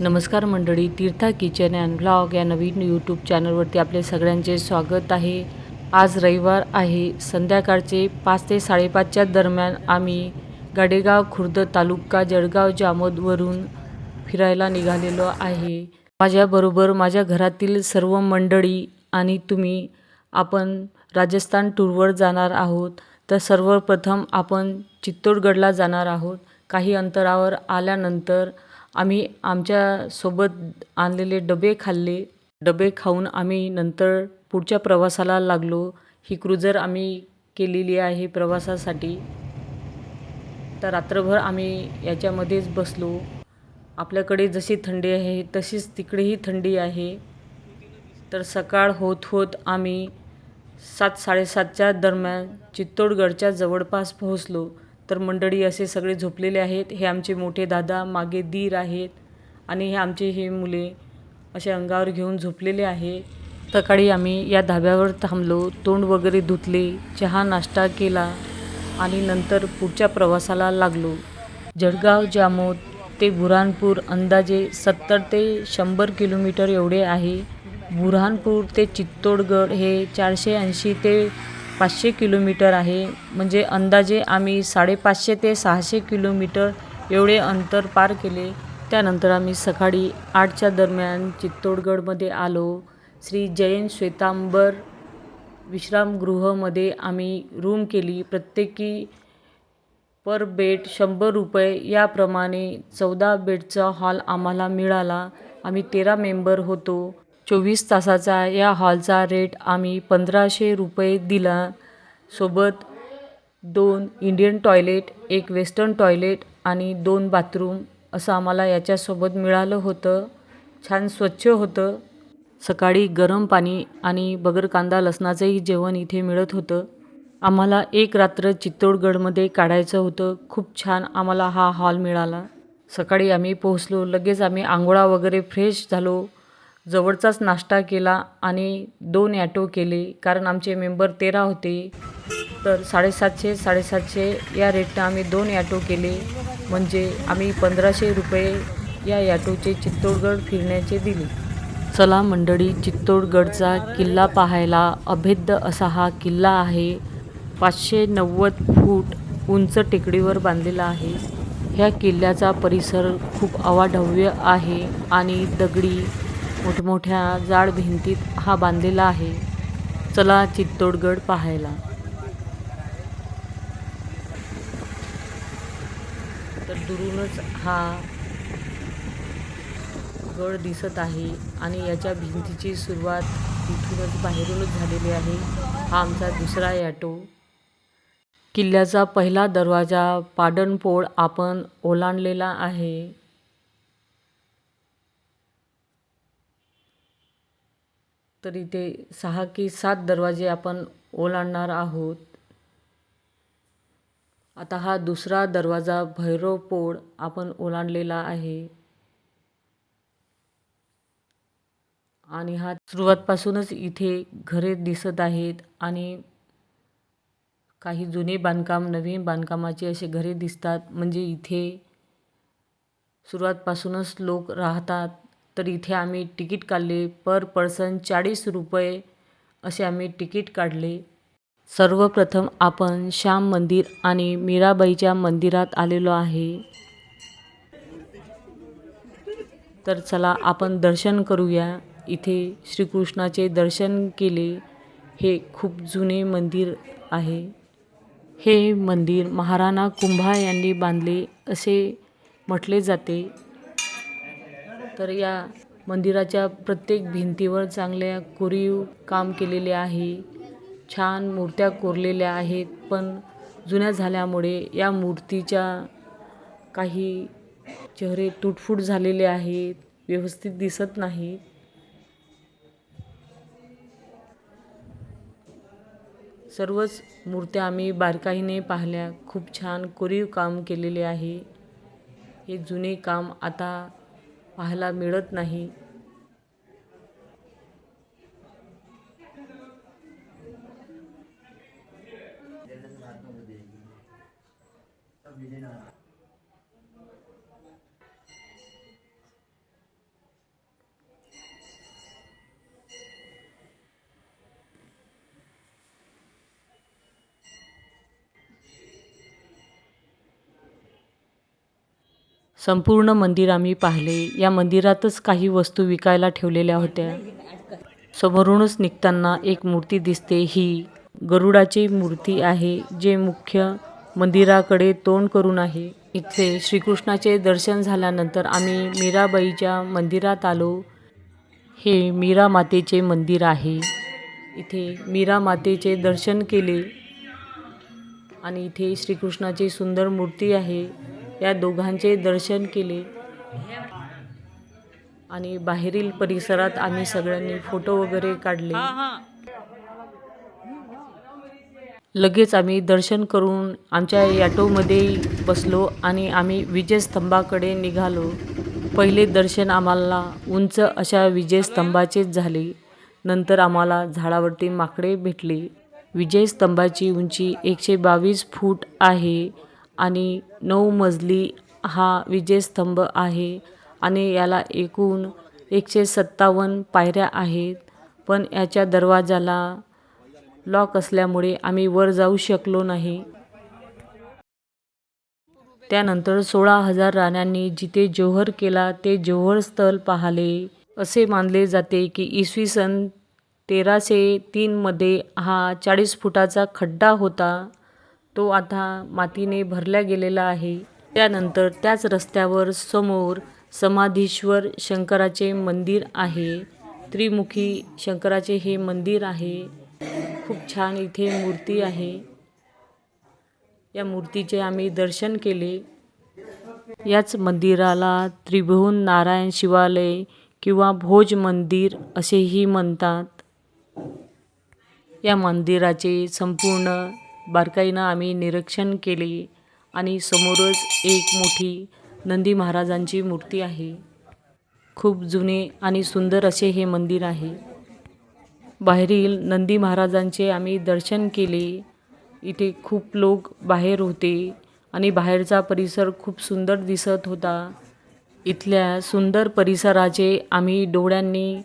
नमस्कार मंडळी तीर्था kitchen and blog या नवीन यूट्यूब चॅनलवरती आपले सगळ्यांचे स्वागत आहे. आज रविवार आहे. संध्याकाळचे पाच ते साडेपाचच्या दरम्यान आम्ही गाडेगाव खुर्द तालुका जळगाव जामोदवरून फिरायला निघालेलो आहे. माझ्याबरोबर माझ्या घरातील सर्व मंडळी आणि तुम्ही आपण राजस्थान टूरवर जाणार आहोत. तर सर्वप्रथम आपण चित्तोडगडला जाणार आहोत. काही अंतरावर आल्यानंतर आम्ही आमच्यासोबत आणलेले डबे खाल्ले. डबे खाऊन आम्ही नंतर पुढच्या प्रवासाला लागलो. ही क्रुझर आम्ही केलेली आहे प्रवासासाठी. तर रात्रभर आम्ही याच्यामध्येच बसलो. आपल्याकडे जशी थंडी आहे तशीच तिकडेही थंडी आहे. तर सकाळ होत होत आम्ही सात साडेसातच्या दरम्यान चित्तोडगडच्या जवळपास पोहोचलो. तर मंडळी असे सगळे झोपलेले आहेत. हे आमचे मोठे दादा मागे दीर आहेत आणि हे आमचे हे मुले असे अंगावर घेऊन झोपलेले आहे. सकाळी आम्ही या धाब्यावर थांबलो. तोंड वगैरे धुतले चहा नाश्ता केला आणि नंतर पुढच्या प्रवासाला लागलो. जळगाव जामोद ते बुऱ्हाणपूर अंदाजे सत्तर ते शंभर किलोमीटर एवढे आहे. बुऱ्हाणपूर ते चित्तोडगड हे चारशे ऐंशी ते पाचशे किलोमीटर आहे. म्हणजे अंदाजे आम्ही साडेपाचशे ते सहाशे किलोमीटर एवढे अंतर पार केले. त्यानंतर आम्ही सकाळी आठच्या दरम्यान चित्तोडगडमध्ये आलो. श्री जैन श्वेतांबर विश्रामगृहमध्ये आम्ही रूम केली. प्रत्येकी पर बेड शंभर रुपये. याप्रमाणे चौदा बेडचा हॉल आम्हाला मिळाला. आम्ही तेरा मेंबर होतो. चोवीस तासाचा या हॉलचा रेट आम्ही पंधराशे रुपये दिला. सोबत दोन इंडियन टॉयलेट एक वेस्टर्न टॉयलेट आणि दोन बाथरूम असं आम्हाला याच्यासोबत मिळालं होतं. छान स्वच्छ होतं. सकाळी गरम पाणी आणि बगर कांदा लसणाचंही जेवण इथे मिळत होतं. आम्हाला एक रात्र चित्तोडगडमध्ये काढायचं होतं. खूप छान आम्हाला हा हॉल मिळाला. सकाळी आम्ही पोहोचलो. लगेच आम्ही आंघोळा वगैरे फ्रेश झालो. जवळचाच नाश्ता केला आणि दोन ॲटो केले. कारण आमचे मेंबर तेरा होते. तर साडेसातशे साडेसातशे या रेटनं आम्ही दोन ॲटो केले. म्हणजे आम्ही पंधराशे रुपये या ॲटोचे चित्तोडगड फिरण्याचे दिले. चला मंडळी चित्तोडगडचा किल्ला पाहायला अभेद्य असा हा किल्ला आहे. पाचशे नव्वद फूट उंच टेकडीवर बांधलेला आहे. ह्या किल्ल्याचा परिसर खूप अवाढव्य आहे आणि दगडी मोठमोठ्या जाड भिंतीत हा बांधलेला आहे. चला चित्तोडगड पाहायला. तर दुरूनच हा गड दिसत आहे आणि याच्या भिंतीची सुरुवात इथूनच बाहेरूनच झालेली आहे. हा आमचा दुसरा ॲटो. किल्ल्याचा पहिला दरवाजा पाडणपोळ आपण ओलांडलेला आहे. तर इथे सहा की सात दरवाजे आपण ओलांडणार आहोत. आता हा दुसरा दरवाजा भैरव पोळ आपण ओलांडलेला आहे. आणि हा सुरुवातपासूनच इथे घरे दिसत आहेत आणि काही जुने बांधकाम नवीन बांधकामाचे असे घरे दिसतात. म्हणजे इथे सुरुवातपासूनच लोक राहतात. तर इथे आम्ही तिकीट काढले. पर पर्सन चाळीस रुपये असे आम्ही तिकीट काढले. सर्वप्रथम आपण श्याम मंदिर आणि मीराबाईच्या मंदिरात आलेलो आहे. तर चला आपण दर्शन करूया. इथे श्रीकृष्णाचे दर्शन केले. हे खूप जुने मंदिर आहे. हे मंदिर महाराणा कुंभा यांनी बांधले असे म्हटले जाते. तर या मंदिराच्या प्रत्येक भिंतीवर चांगल्या कोरीव काम केलेले आहे. छान मूर्त्या कोरलेल्या आहेत. पण जुन्या झाल्यामुळे या मूर्तीच्या काही चेहरे तुटफूट झालेले आहेत. व्यवस्थित दिसत नाहीत सर्वच मूर्त्या आम्ही बारकाईने पाहिल्या. खूप छान कोरीव काम केलेले आहे. हे जुने काम आता पाहायला मिळत नाही. संपूर्ण मंदिर आम्ही पाहिले. या मंदिरातच काही वस्तू विकायला ठेवलेल्या होत्या. समोरूनच निघताना एक मूर्ती दिसते. ही गरुडाची मूर्ती आहे जे मुख्य मंदिराकडे तोंड करून आहे. इथे श्रीकृष्णाचे दर्शन झाल्यानंतर आम्ही मीराबाईच्या मंदिरात आलो. हे मीरा मातेचे मंदिर आहे. इथे मीरा मातेचे दर्शन केले. आणि इथे श्रीकृष्णाची सुंदर मूर्ती आहे. या दोघांचे दर्शन केले. आणि बाहेरील परिसरात आम्ही सगळ्यांनी फोटो वगैरे काढले. लगेच आम्ही दर्शन करून आमच्या ॲटोमध्ये बसलो आणि आम्ही विजयस्तंभाकडे निघालो. पहिले दर्शन आम्हाला उंच अशा विजयस्तंभाचेच झाले. नंतर आम्हाला झाडावरती माकडे भेटले. विजयस्तंभाची उंची एकशे बावीस फूट आहे. आणि नऊ मजली हा विजयस्तंभ आहे आणि याला एकूण एकशे सत्तावन्न पायऱ्या आहेत. पण याच्या दरवाजाला लॉक असल्यामुळे आम्ही वर जाऊ शकलो नाही. त्यानंतर सोळा हजार राण्यांनी जिथे जोहर केला ते जोहर स्थल पाहिले. असे मानले जाते की इसवी सन तेराशे तीनमध्ये हा चाळीस फुटाचा खड्डा होता. तो आता मातीने भरल्या गेलेला आहे. त्यानंतर त्याच रस्त्यावर समोर समाधीश्वर शंकराचे मंदिर आहे. त्रिमुखी शंकराचे हे मंदिर आहे. खूप छान इथे मूर्ती आहे. या मूर्तीचे आम्ही दर्शन केले. याच मंदिराला त्रिभुवन नारायण शिवालय किंवा भोज मंदिर असेही म्हणतात. या मंदिराचे संपूर्ण बारकाईनं आम्ही निरीक्षण केले आणि समोरच एक मोठी नंदी महाराजांची मूर्ती आहे. खूप जुने आणि सुंदर असे हे मंदिर आहे. बाहेरील नंदी महाराजांचे आम्ही दर्शन केले. इथे खूप लोक बाहेर होते आणि बाहेरचा परिसर खूप सुंदर दिसत होता. इथल्या सुंदर परिसराचे आम्ही डोळ्यांनी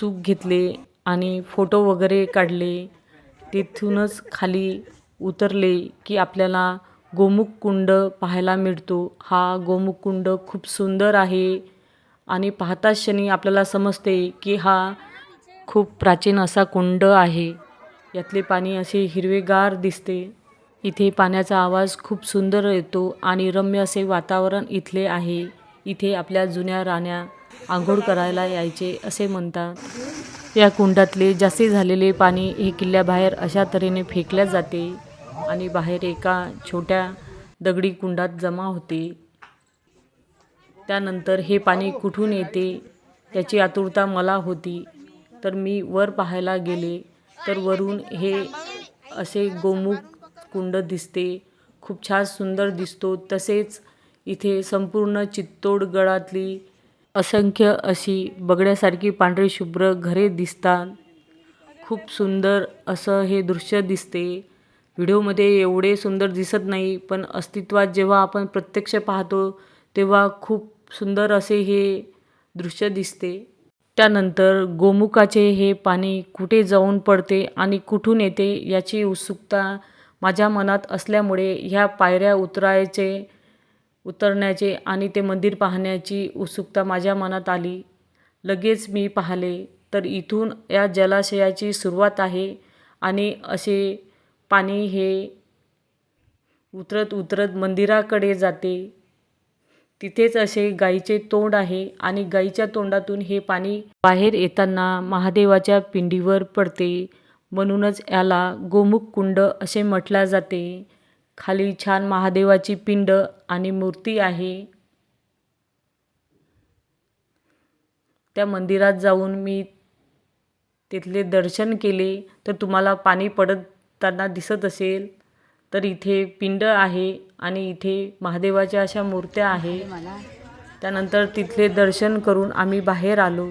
सुख घेतले आणि फोटो वगैरे काढले. तिथूनच खाली उतरले की आपल्याला गोमुख कुंड पाहायला मिळतो. हा गोमुख कुंड खूप सुंदर आहे आणि पाहता क्षणी आपल्याला समजते की हा खूप प्राचीन असा कुंड आहे. यातले पाणी असे हिरवेगार दिसते. इथे पाण्याचा आवाज खूप सुंदर येतो आणि रम्य असे वातावरण इथले आहे. इथे आपल्या जुन्या राण्या आंघोळ करायला यायचे असे म्हणतात. या कुंडातले जास्ती झालेले पाणी हे किल्ल्याबाहेर अशा तऱ्हेने फेकल्या जाते. आणि बाहेर एका छोट्या दगडी कुंडात जमा होते. त्यानंतर हे पाणी कुठून येते याची आतुरता मला होती. तर मी वर पाहायला गेले तर वरून हे असे गोमुख कुंड दिसते. खूप छान सुंदर दिसतो. तसेच इथे संपूर्ण चित्तोडगडातली असंख्य अशी बघण्यासारखी पांढरी शुभ्र घरे दिसतात. खूप सुंदर असं हे दृश्य दिसते. व्हिडिओमध्ये एवढे सुंदर दिसत नाही पण अस्तित्वात जेव्हा आपण प्रत्यक्ष पाहतो तेव्हा खूप सुंदर असे हे दृश्य दिसते. त्यानंतर गोमुखाचे हे पाणी कुठे जाऊन पडते आणि कुठून येते याची उत्सुकता माझ्या मनात असल्यामुळे ह्या पायऱ्या उतरायचे उतरण्याचे आणि ते मंदिर पाहण्याची उत्सुकता माझ्या मनात आली. लगेच मी पाहिले तर इथून या जलाशयाची सुरुवात आहे आणि असे पाणी हे उतरत उतरत मंदिराकडे जाते. तिथेच असे गाईचे तोंड आहे आणि गाईच्या तोंडातून हे पाणी बाहेर येताना महादेवाच्या पिंडीवर पडते. म्हणूनच याला गोमुख कुंड असे म्हटल्या जाते. खाली छान महादेवाची पिंड आणि मूर्ती आहे. त्या मंदिरात जाऊन मी तिथले दर्शन केले तर तुम्हाला पाणी पडत असताना दिसत असेल तर इथे पिंड आहे आणि इथे महादेवाच्या अशा मूर्त्या आहे. त्यानंतर तिथले दर्शन करून आम्ही बाहेर आलो.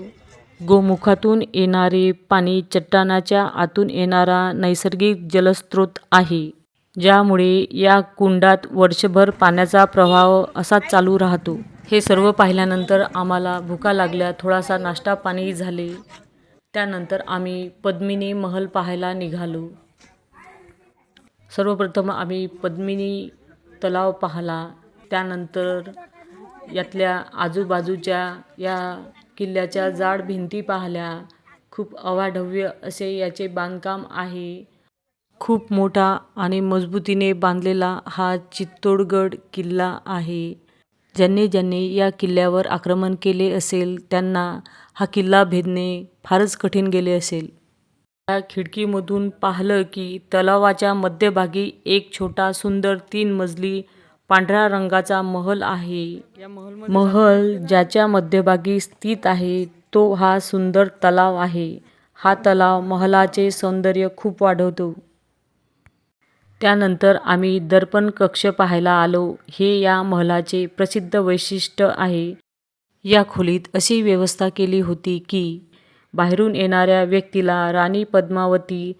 गोमुखातून येणारे पाणी चट्टानाच्या आतून येणारा नैसर्गिक जलस्रोत आहे ज्यामुळे या कुंडात वर्षभर पाण्याचा प्रवाह असाच चालू राहतो. हे सर्व पाहिल्यानंतर आम्हाला भुका लागल्या थोडासा नाश्ता पाणी झाले. त्यानंतर आम्ही पद्मिनी महल पाहायला निघालो. सर्वप्रथम आम्ही पद्मिनी तलाव पाहला. त्यानंतर यातल्या आजूबाजूच्या या किल्ल्याच्या जाड भिंती पाहिल्या. खूप अवाढव्य असे याचे बांधकाम आहे. खूप मोठा आणि मजबूतीने बांधलेला हा चित्तोडगड किल्ला आहे. ज्यांनी ज्यांनी या किल्ल्यावर आक्रमण केले असेल त्यांना हा किल्ला भेदणे फारच कठीण गेले असेल. या खिडकीमधून पाहिलं की तलावाच्या मध्यभागी एक छोटा सुंदर तीन मजली पांढऱ्या रंगाचा महल आहे. महल ज्याच्या मध्यभागी स्थित आहे तो हा सुंदर तलाव आहे. हा तलाव महलाचे सौंदर्य खूप वाढवतो. त्यानंतर आम्ही दर्पण कक्ष पाहायला आलो. हे या महलाचे प्रसिद्ध वैशिष्ट्य आहे. या खोलीत अशी व्यवस्था केली होती की बाहेरून येणाऱ्या व्यक्तीला राणी पद्मावती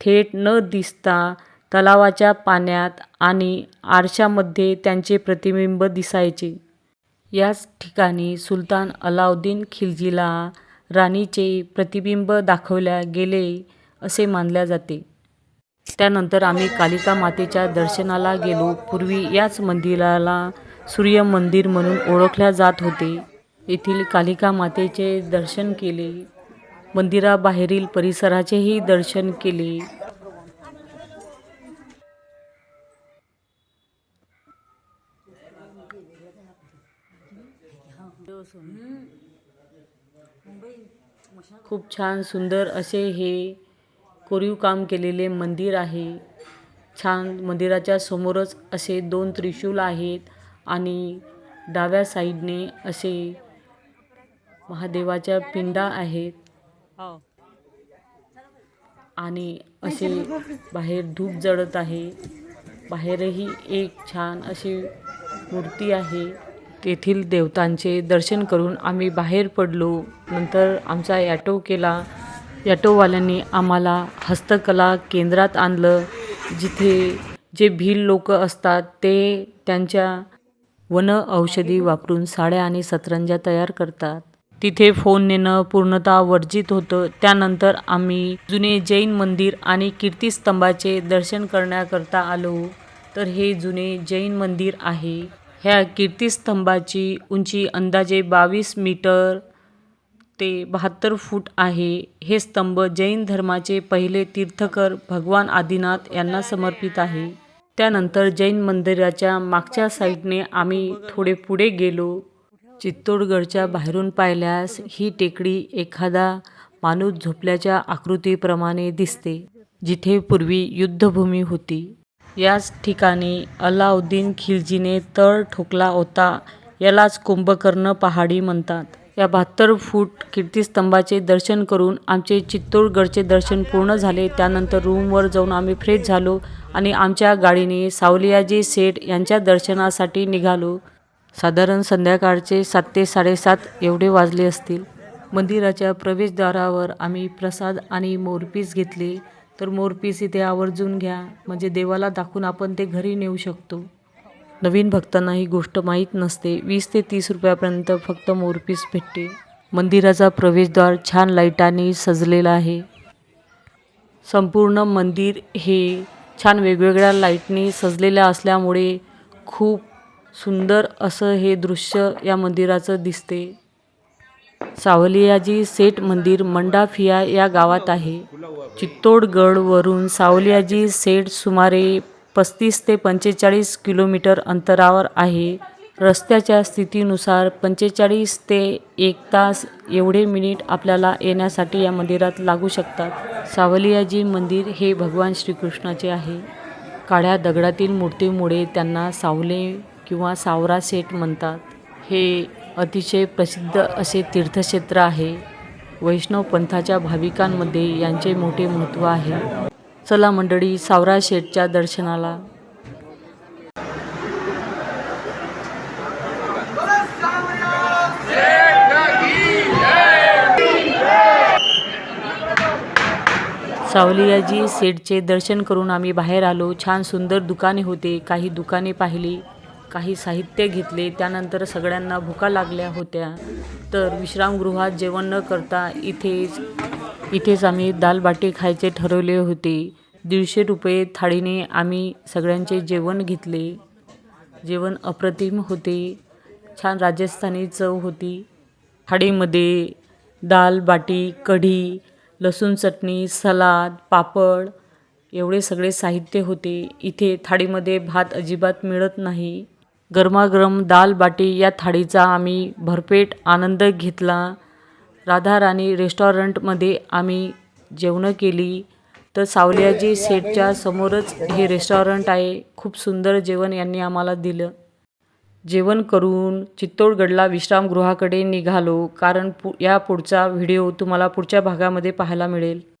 थेट न दिसता तलावाच्या पाण्यात आणि आरशामध्ये त्यांचे प्रतिबिंब दिसायचे. याच ठिकाणी सुलतान अलाउद्दीन खिलजीला राणीचे प्रतिबिंब दाखवल्या गेले असे मानल्या जाते. त्यानंतर आम्ही कालिका मातेच्या दर्शनाला गेलो. पूर्वी याच मंदिराला सूर्य मंदिर म्हणून ओळखल्या जात होते. येथील कालिका मातेचे दर्शन केले. मंदिराबाहेरील परिसराचेही दर्शन केले. खूप छान सुंदर असे हे कोरीव काम केलेले मंदिर आहे. छान मंदिराच्या समोरच असे दोन त्रिशूल आहेत आणि डाव्या साईडने असे महादेवाच्या पिंडा आहेत. आणि असे बाहेर धूप जळत आहे. बाहेरही एक छान अशी मूर्ती आहे. तेथील देवतांचे दर्शन करून आम्ही बाहेर पडलो. नंतर आमचा ॲटो केला. ॲटोवाल्यांनी आम्हाला हस्तकला केंद्रात आणलं. जिथे जे भिल लोक असतात ते त्यांच्या वन औषधी वापरून साड्या आणि सतरंज्या तयार करतात. तिथे फोन नेणं पूर्णतः वर्जित होतं. त्यानंतर आम्ही जुने जैन मंदिर आणि कीर्तिस्तंभाचे दर्शन करण्याकरता आलो. तर हे जुने जैन मंदिर आहे. ह्या कीर्तिस्तंभाची उंची अंदाजे बावीस मीटर ते बहात्तर फूट आहे. हे स्तंभ जैन धर्माचे पहिले तीर्थकर भगवान आदिनाथ यांना समर्पित आहे. त्यानंतर जैन मंदिराच्या मागच्या साईडने आम्ही थोडे पुढे गेलो. चित्तोडगडच्या बाहेरून पाहिल्यास ही टेकडी एखादा माणूस झोपल्याच्या आकृतीप्रमाणे दिसते जिथे पूर्वी युद्धभूमी होती. याच ठिकाणी अलाउद्दीन खिलजीने तळ ठोकला होता यालाच कुंभकर्ण पहाडी म्हणतात. या बहात्तर फूट कीर्तिस्तंभाचे दर्शन करून आमचे चित्तोडगडचे दर्शन पूर्ण झाले. त्यानंतर रूमवर जाऊन आम्ही फ्रेश झालो आणि आमच्या गाडीने सावलियाजी सेठ यांच्या दर्शनासाठी निघालो. साधारण संध्याकाळचे सात ते साडेसात एवढे वाजले असतील. मंदिराच्या प्रवेशद्वारावर आम्ही प्रसाद आणि मोरपीस घेतले. तर मोरपीस इथे आवर्जून घ्या. म्हणजे देवाला दाखवून आपण ते घरी नेऊ शकतो. नवीन भक्तांना ही गोष्ट माहीत नसते. वीस ते तीस रुपयापर्यंत फक्त मोरपीस भेटते. मंदिराचा प्रवेशद्वार छान लाईटाने सजलेला आहे. संपूर्ण मंदिर हे छान वेगवेगळ्या लाईटनी सजलेल्या असल्यामुळे खूप सुंदर असं हे दृश्य या मंदिराचं दिसते. सावलियाजी सेठ मंदिर मंडाफिया या गावात आहे. चित्तोडगडवरून सावलियाजी सेठ सुमारे पस्तीस ते पंचेचाळीस किलोमीटर अंतरावर आहे. रस्त्याच्या स्थितीनुसार पंचेचाळीस ते एक तास एवढे मिनिट आपल्याला येण्यासाठी या मंदिरात लागू शकतात. सावलियाजी मंदिर हे भगवान श्रीकृष्णाचे आहे. काळ्या दगडातील मूर्तीमुळे त्यांना सावले किंवा सावरा सेठ म्हणतात हे अतिशय प्रसिद्ध असे तीर्थक्षेत्र आहे. वैष्णव पंथाच्या भाविकांमध्ये यांचे मोठे महत्त्व आहे. चला मंडळी सावरा शेठच्या दर्शनाला. सावलियाजी सेठचे दर्शन करून आम्ही बाहेर आलो. छान सुंदर दुकाने होते. काही दुकाने पाहिली. काही साहित्य घेतले त्यानंतर सगळ्यांना भुका लागल्या होत्या. तर विश्रामगृहात जेवण न करता इथेच इथेच आम्ही दाल बाटी खायचे ठरवले होते. दीडशे रुपये थाळीने आम्ही सगळ्यांचे जेवण घेतले. जेवण अप्रतिम होते. छान राजस्थानी चव होती. थाळीमध्ये दाल बाटी कढी लसूण चटणी सलाद पापड एवढे सगळे साहित्य होते. इथे थाळीमध्ये भात अजिबात मिळत नाही. गरमागरम दाल बाटी या थाळीचा आम्ही भरपेट आनंद घेतला. राधाराणी रेस्टॉरंटमध्ये आम्ही जेवणं केली. तर सावलियाजी सेटच्या समोरच हे रेस्टॉरंट आहे. खूप सुंदर जेवण यांनी आम्हाला दिलं. जेवण करून चित्तोडगडला विश्रामगृहाकडे निघालो. कारण पु या पुढचा व्हिडिओ तुम्हाला पुढच्या भागामध्ये पाहायला मिळेल.